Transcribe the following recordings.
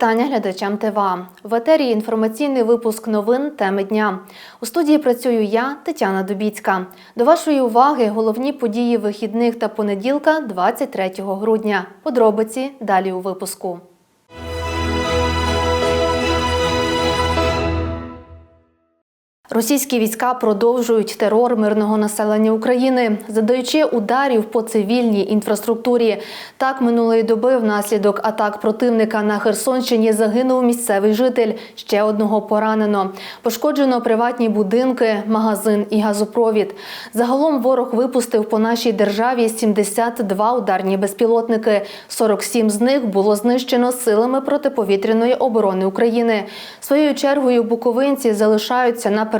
Вітання глядачам ТВА. В етері інформаційний випуск новин теми дня. У студії працюю я, Тетяна Дубіцька. До вашої уваги головні події вихідних та понеділка 23 грудня. Подробиці далі у випуску. Російські війська продовжують терор мирного населення України, задаючи ударів по цивільній інфраструктурі. Так минулої доби внаслідок атак противника на Херсонщині загинув місцевий житель. Ще одного поранено. Пошкоджено приватні будинки, магазин і газопровід. Загалом ворог випустив по нашій державі 72 ударні безпілотники. 47 з них було знищено силами протиповітряної оборони України. Своєю чергою буковинці залишаються на передовій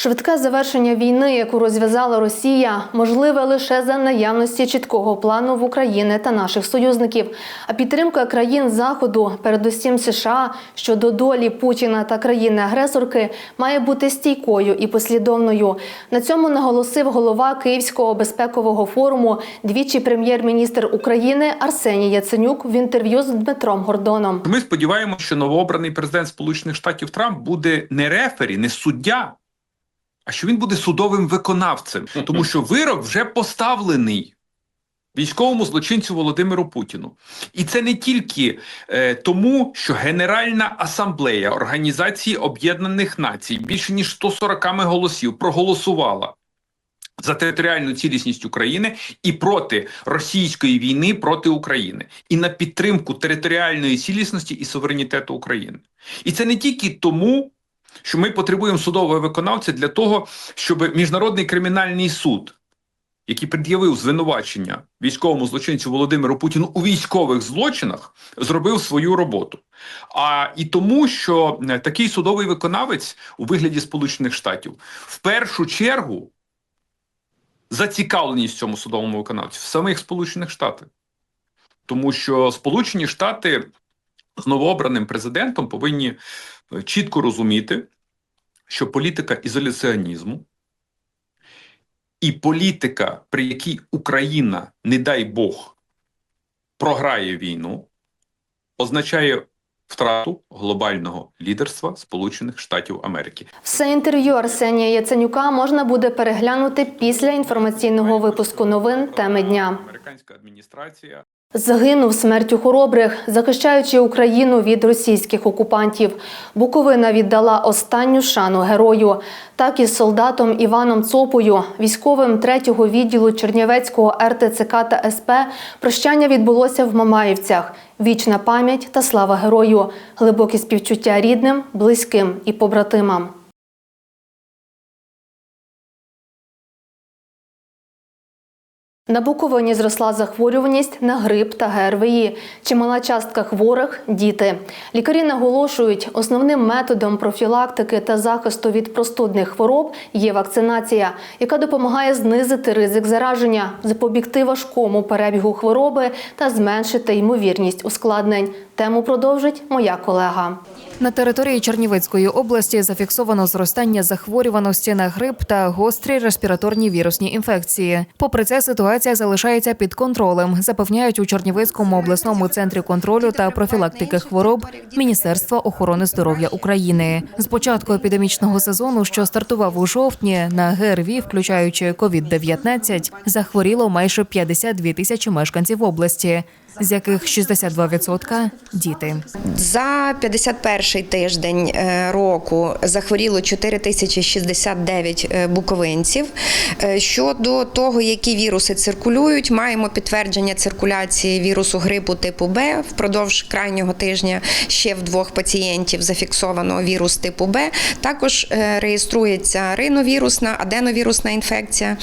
Швидке завершення війни, яку розв'язала Росія, можливе лише за наявності чіткого плану в Україні та наших союзників. А підтримка країн Заходу, передусім США, щодо долі Путіна та країни-агресорки, має бути стійкою і послідовною. На цьому наголосив голова Київського безпекового форуму, двічі прем'єр-міністр України Арсеній Яценюк в інтерв'ю з Дмитром Гордоном. Ми сподіваємося, що новообраний президент Сполучених Штатів Трамп буде не рефері, не суддя, а що він буде судовим виконавцем, тому що вирок вже поставлений військовому злочинцю Володимиру Путіну. І це не тільки е, тому, що Генеральна асамблея Організації Об'єднаних Націй більше ніж 140 голосів проголосувала. За територіальну цілісність України і проти російської війни проти України, і на підтримку територіальної цілісності і суверенітету України. І це не тільки тому, що ми потребуємо судового виконавця для того, щоб міжнародний кримінальний суд, який пред'явив звинувачення військовому злочинцю Володимиру Путіну у військових злочинах, зробив свою роботу. А і тому, що е, такий судовий виконавець у вигляді Сполучених Штатів в першу чергу зацікавленість цьому судовому виконавці в самих Сполучених Штатах. Тому що Сполучені Штати з новообраним президентом повинні е, чітко розуміти, що політика ізоляціонізму і політика, при якій Україна, не дай Бог, програє війну, означає втрату глобального лідерства Сполучених Штатів Америки. Все інтерв'ю Арсенія Яценюка можна буде переглянути після інформаційного випуску новин теми дня. Американська адміністрація Загинув смертю хоробрих, захищаючи Україну від російських окупантів. Буковина віддала останню шану герою. Так і солдатом Іваном Цопою, військовим 3-го відділу Чернівецького РТЦК та СП, прощання відбулося в Мамаївцях. Вічна пам'ять та слава герою, глибокі співчуття рідним, близьким і побратимам. На Буковині зросла захворюваність на грип та ГРВІ. Чимала частка хворих діти. Лікарі наголошують, основним методом профілактики та захисту від простудних хвороб є вакцинація, яка допомагає знизити ризик зараження, запобігти важкому перебігу хвороби та зменшити ймовірність ускладнень. Тему продовжить моя колега. На території Чернівецької області зафіксовано зростання захворюваності на грип та гострі респіраторні вірусні інфекції. Попри це, ситуація залишається під контролем, запевняють у Чернівецькому обласному центрі контролю та профілактики хвороб Міністерства охорони здоров'я України. З початку епідемічного сезону, що стартував у жовтні, на ГРВІ, включаючи COVID-19, захворіло майже 52 тисячі мешканців області, з яких 62% – діти. За 51 тиждень е, року захворіло 4069 е, буковинців. Е, Щодо того, які віруси циркулюють, маємо підтвердження циркуляції вірусу грипу типу Б. Впродовж крайнього тижня ще в двох пацієнтів зафіксовано вірус типу Б. Також реєструється риновірусна, аденовірусна інфекція,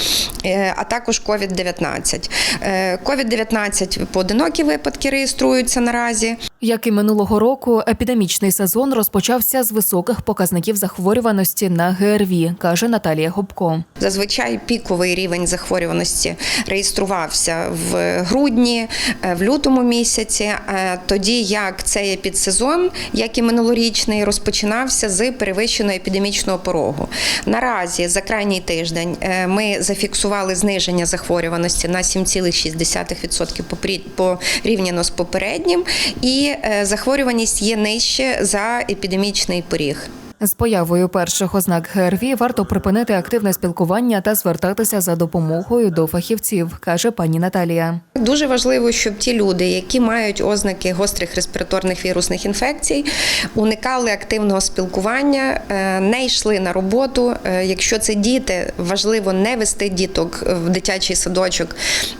а також COVID-19. Е, COVID-19 поодинокі випадки реєструються наразі. Як і минулого року, епідемічний сезон розпочався з високих показників захворюваності на ГРВІ, каже Наталія Губко. Зазвичай піковий рівень захворюваності реєструвався в грудні, е, в лютому місяці. е, Тоді як цей епідсезон, як і минулорічний, розпочинався з перевищеного епідемічного порогу. Наразі за крайній тиждень е, ми зафіксували зниження захворюваності на 7,6% попрі- порівняно з попереднім, і е, захворюваність є нижче за епідемічний поріг. З появою перших ознак ГРВІ варто припинити активне спілкування та звертатися за допомогою до фахівців, каже пані Наталія. Дуже важливо, щоб ті люди, які мають ознаки гострих респіраторних вірусних інфекцій, уникали активного спілкування, е, не йшли на роботу. Е, Якщо це діти, важливо не вести діток в дитячий садочок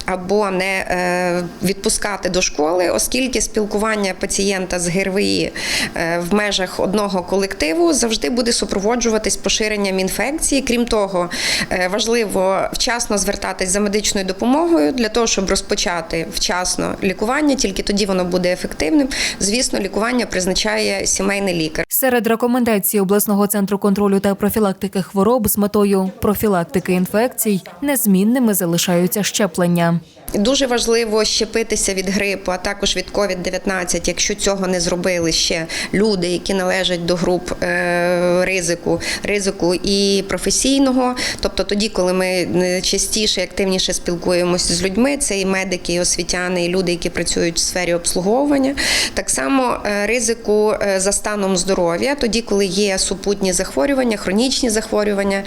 або не е, відпускати до школи, оскільки спілкування пацієнта з ГРВІ в межах одного колективу завжди буде супроводжуватись поширенням інфекції. Крім того, е, важливо вчасно звертатись за медичною допомогою для того, щоб розпочати вчасно лікування. Тільки тоді воно буде ефективним. Звісно, лікування призначає сімейний лікар. Серед рекомендацій обласного центру контролю та профілактики хвороб з метою профілактики інфекцій незмінними залишаються щеплення. Дуже важливо щепитися від грипу, а також від COVID-19, якщо цього не зробили ще люди, які належать до груп е, ризику, ризику і професійного. Тобто тоді, коли ми е, частіше активніше спілкуємося з людьми, це і медики, і освітяни, і люди, які працюють в сфері обслуговування. Так само е, ризику за станом здоров'я, тоді, коли є супутні захворювання, хронічні захворювання,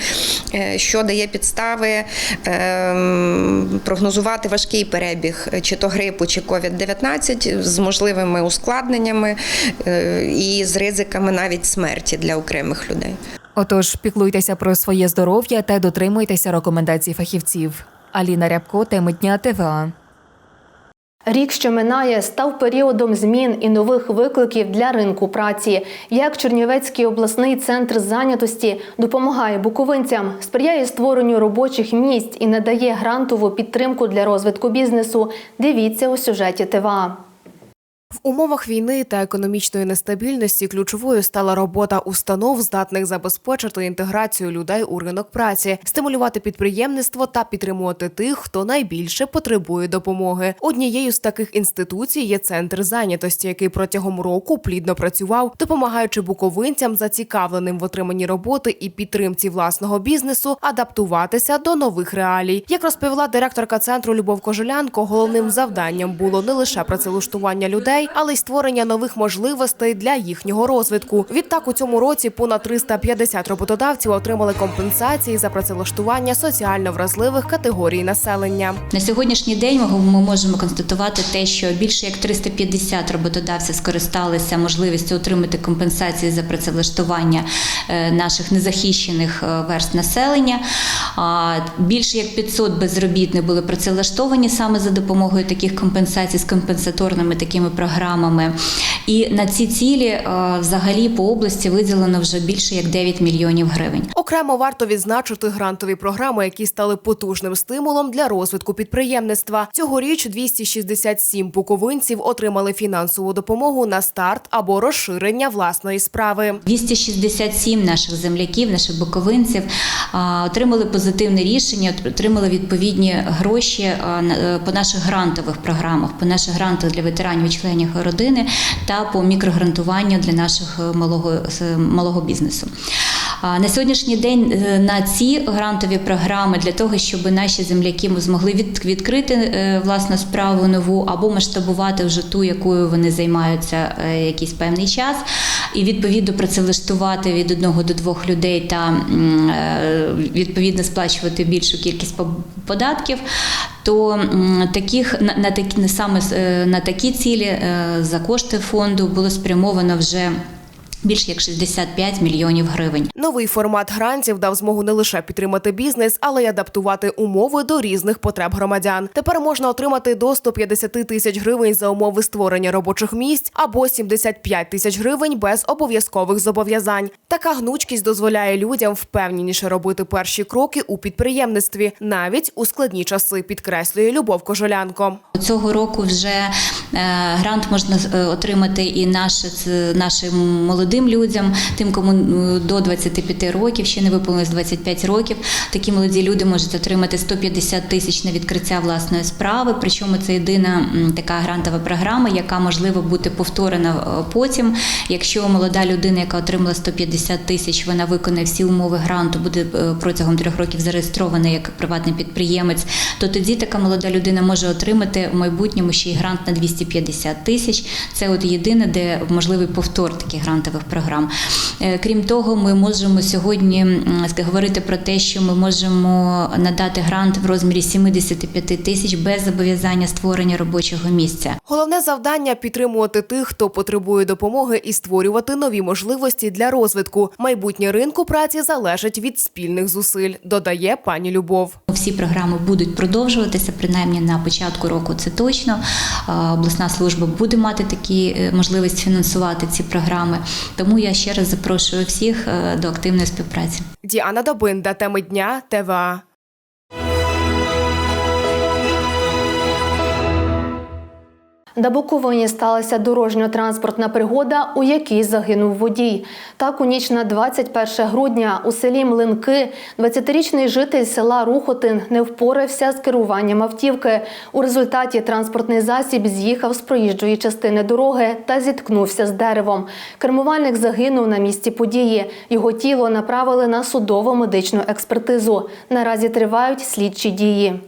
що дає підстави ем, прогнозувати важкий перебіг е, чи то грипу, чи COVID-19 з можливими ускладненнями е, і з ризиками навіть смерті для окремих людей. Отож, піклуйтеся про своє здоров'я та дотримуйтеся рекомендацій фахівців. Аліна Рябко, теми дня ТВА. Рік, що минає, став періодом змін і нових викликів для ринку праці. Як Чернівецький обласний центр зайнятості допомагає буковинцям, сприяє створенню робочих місць і надає грантову підтримку для розвитку бізнесу. Дивіться у сюжеті ТВА. В умовах війни та економічної нестабільності ключовою стала робота установ, здатних забезпечити інтеграцію людей у ринок праці, стимулювати підприємництво та підтримувати тих, хто найбільше потребує допомоги. Однією з таких інституцій є центр зайнятості, який протягом року плідно працював, допомагаючи буковинцям, зацікавленим в отриманні роботи і підтримці власного бізнесу, адаптуватися до нових реалій. Як розповіла директорка центру Любов Кожелянко, головним завданням було не лише працевлаштування людей, але й створення нових можливостей для їхнього розвитку. Відтак у цьому році понад 350 роботодавців отримали компенсації за працевлаштування соціально вразливих категорій населення. На сьогоднішній день ми можемо констатувати те, що більше як 350 роботодавців скористалися можливістю отримати компенсації за працевлаштування е, наших незахищених е, верст населення. Більше як 500 безробітних були працевлаштовані саме за допомогою таких компенсацій з компенсаторними такими програмами. І на ці цілі е, взагалі по області виділено вже більше як 9 мільйонів гривень. Окремо варто відзначити грантові програми, які стали потужним стимулом для розвитку підприємництва. Цьогоріч 267 буковинців отримали фінансову допомогу на старт або розширення власної справи. 267 наших земляків, наших буковинців отримали позитивне рішення, отримали відповідні гроші е, по наших грантових програмах, по наших грантах для ветеранів і членів родини та по мікрогрантуванню для наших е, малого, малого бізнесу. На сьогоднішній день е, на ці грантові програми для того, щоб наші земляки змогли від- відкрити е, власну справу нову або масштабувати вже ту, якою вони займаються е, якийсь певний час, і відповідно працевлаштувати від одного до двох людей та е, відповідно сплачувати більшу кількість податків. То таких на, на такі саме е, на такі цілі е, за кошти фонду було спрямовано вже більше як 65 мільйонів гривень. Новий формат грантів дав змогу не лише підтримати бізнес, але й адаптувати умови до різних потреб громадян. Тепер можна отримати до 150 тисяч гривень за умови створення робочих місць або 75 тисяч гривень без обов'язкових зобов'язань. Така гнучкість дозволяє людям впевненіше робити перші кроки у підприємництві, навіть у складні часи, підкреслює Любов Кожолянко. Цього року вже Е, Грант можна е, отримати і наше, це нашим молодим людям, тим, кому е, до 25 років, ще не виповнилось 25 років. Такі молоді люди можуть отримати 150 тисяч на відкриття власної справи. Причому це єдина така грантова програма, яка можливо бути повторена е, потім. Якщо молода людина, яка отримала 150 тисяч, вона виконає всі умови гранту, буде е, протягом трьох років зареєстрована як приватний підприємець, то тоді така молода людина може отримати в майбутньому ще й грант на 250 тисяч. Це от єдине, де можливий повтор таких грантових програм. Е, Крім того, ми можемо сьогодні говорити про те, що ми можемо надати грант в розмірі 75 тисяч без зобов'язання створення робочого місця. Головне завдання підтримувати тих, хто потребує допомоги, і створювати нові можливості для розвитку. Майбутнє ринку праці залежить від спільних зусиль, додає пані Любов. Всі програми будуть продовжуватися, принаймні на початку року це точно. Обласна служба буде мати такі е, можливість фінансувати ці програми. Тому я ще раз запрошую всіх е, до активної співпраці. Діана Добинда, теми дня ТВА. На Буковині сталася дорожньо-транспортна пригода, у якій загинув водій. Так, у ніч на 21 грудня у селі Млинки 20-річний житель села Рухотин не впорався з керуванням автівки. У результаті транспортний засіб з'їхав з проїжджої частини дороги та зіткнувся з деревом. Кермувальник загинув на місці події. Його тіло направили на судово-медичну експертизу. Наразі тривають слідчі дії.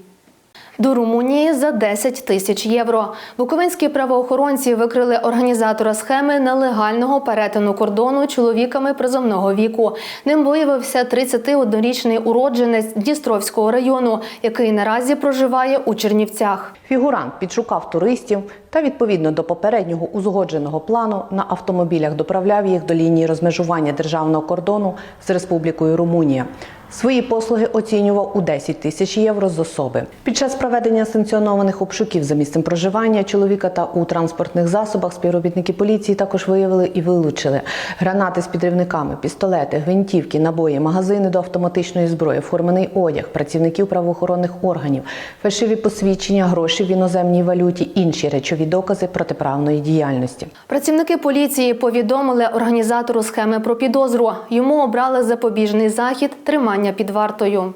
До Румунії за 10 тисяч євро. Буковинські правоохоронці викрили організатора схеми нелегального перетину кордону чоловіками призовного віку. Ним виявився 31-річний уродженець Дністровського району, який наразі проживає у Чернівцях. Фігурант підшукав туристів та відповідно до попереднього узгодженого плану на автомобілях доправляв їх до лінії розмежування державного кордону з Республікою Румунія. Свої послуги оцінював у 10 тисяч євро з особи. Під час проведення санкціонованих обшуків за місцем проживання чоловіка та у транспортних засобах співробітники поліції також виявили і вилучили гранати з підривниками, пістолети, гвинтівки, набої, магазини до автоматичної зброї, формений одяг, працівників правоохоронних органів, фальшиві посвідчення, гроші в іноземній валюті, інші речові докази протиправної діяльності. Працівники поліції повідомили організатору схеми про підозру. Йому обрали запобіжний захід тримання під вартою.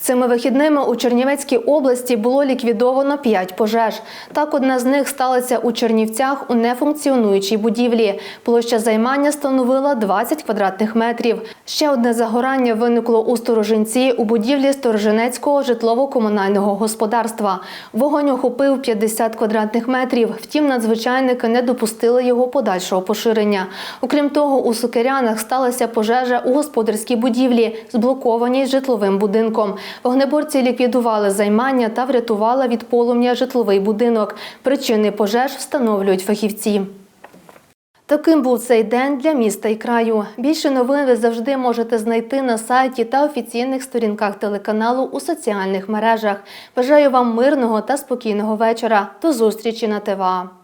Цими вихідними у Чернівецькій області було ліквідовано 5 пожеж. Так, одна з них сталася у Чернівцях у нефункціонуючій будівлі. Площа займання становила 20 квадратних метрів. Ще одне загорання виникло у Сторожинці у будівлі Сторожинецького житлово-комунального господарства. Вогонь охопив 50 квадратних метрів. Втім, надзвичайники не допустили його подальшого поширення. Окрім того, у Сокирянах сталася пожежа у господарській будівлі, зблокованій житловим будинком. Вогнеборці ліквідували займання та врятували від полум'я житловий будинок. Причини пожеж встановлюють фахівці. Таким був цей день для міста і краю. Більше новин ви завжди можете знайти на сайті та офіційних сторінках телеканалу у соціальних мережах. Бажаю вам мирного та спокійного вечора. До зустрічі на ТВА.